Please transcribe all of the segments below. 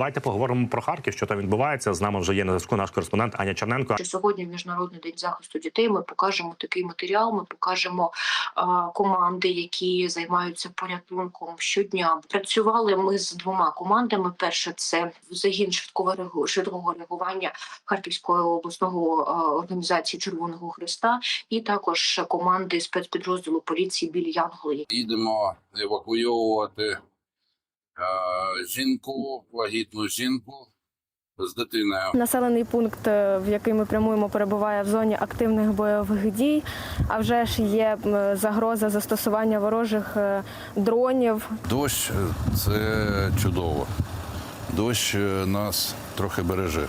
давайте поговоримо про Харків, що там відбувається. З нами вже є на зв'язку наш кореспондент Аня Черненко. що сьогодні міжнародний день захисту дітей. Ми покажемо такий матеріал. Ми покажемо а, команди, які займаються порятунком щодня. Працювали ми з двома командами. Перше це загін швидкого швидкого реагування Харківської обласного а, організації Червоного Христа, і також команди спецпідрозділу поліції білі Янголи, їдемо евакуйовувати е, жінку, вагітну жінку з дитиною. Населений пункт, е, в який ми прямуємо, перебуває в зоні активних бойових дій. А вже ж є загроза застосування ворожих е, дронів. Дощ е, це чудово. Дощ нас трохи береже.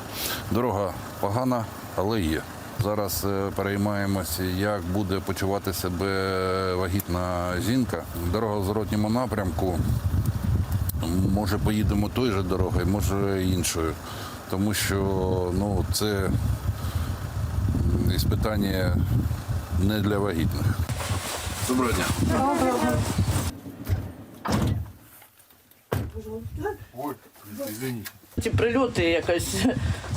Дорога погана, але є. Зараз переймаємося, як буде почувати себе вагітна жінка. Дорога в зворотньому напрямку. Може, поїдемо той же дорогою, може іншою. Тому що ну, це іспитання не для вагітних. Доброго дня. Ой, извините. Ці прильоти якось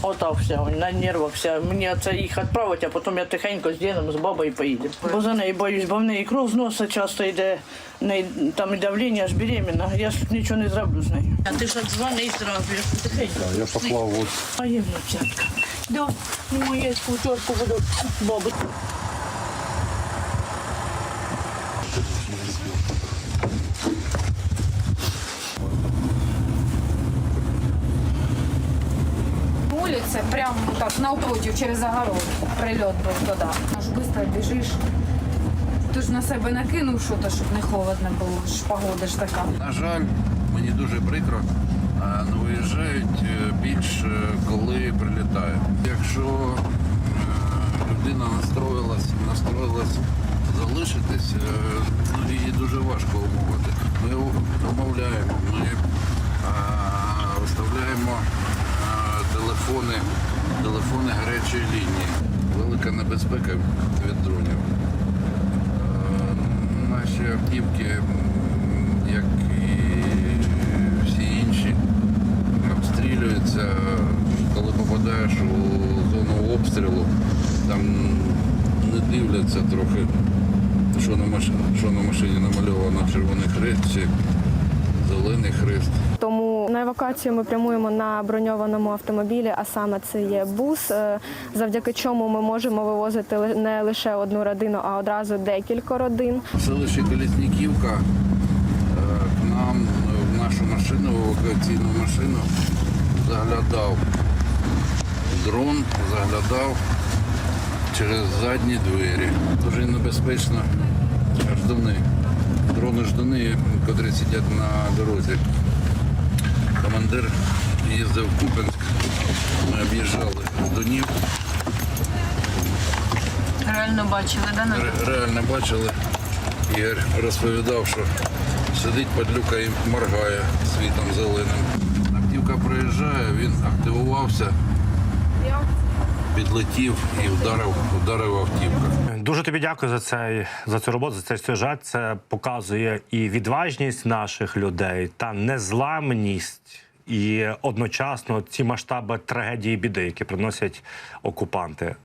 ота вся на нервах вся. Мені це їх відправити, а потім я тихенько з дідом, з бабою поїдемо. Бо за неї боюсь, бо в неї кров з носа часто йде, неї там і давлення, аж беременна. Я ж нічого не зроблю з нею. А ти ж дзвони зразу, я тихенько. Я поклав от А є. Да, ну я кучорку буду бабу. Улице, прямо так, напротив, через огород. Прильот був туди. Аж швидко біжиш. Ти ж на себе накинув щось, щоб не холодно було. Ж погода ж така. На жаль, мені дуже прикро, а, не виїжджають е, більш е, коли прилітає. Якщо е, людина настроїлась, настроїлась залишитись, е, ну, її дуже важко умовити. Ми умовляємо, ми виставляємо телефони, телефони гарячої лінії. Велика небезпека від дронів. Е, Наші автівки, як і всі інші, обстрілюються. Коли попадаєш у зону обстрілу, там не дивляться трохи, що на машині, що на машині намальовано червоний хрест чи зелений хрест. Тому на евакуацію ми прямуємо на броньованому автомобілі, а саме це є бус, е, завдяки чому ми можемо вивозити не лише одну родину, а одразу декілька родин. В селищі Колісніківка е, к нам е, в нашу машину, в евакуаційну машину заглядав дрон, заглядав через задні двері. Дуже небезпечно ждуни. Дрони ждуни, котрі сидять на дорозі. Командир їздив в Купенськ, ми об'їжджали ждунів. Реально бачили, да? Ре- реально бачили. Ігор розповідав, що сидить падлюка і моргає світом зеленим. Автівка проїжджає, він активувався, підлетів і вдарив, вдарив автівка. Дуже тобі дякую за цей за цю роботу, за цей сюжет. Це показує і відважність наших людей та незламність. І одночасно ці масштаби трагедії біди, які приносять окупанти.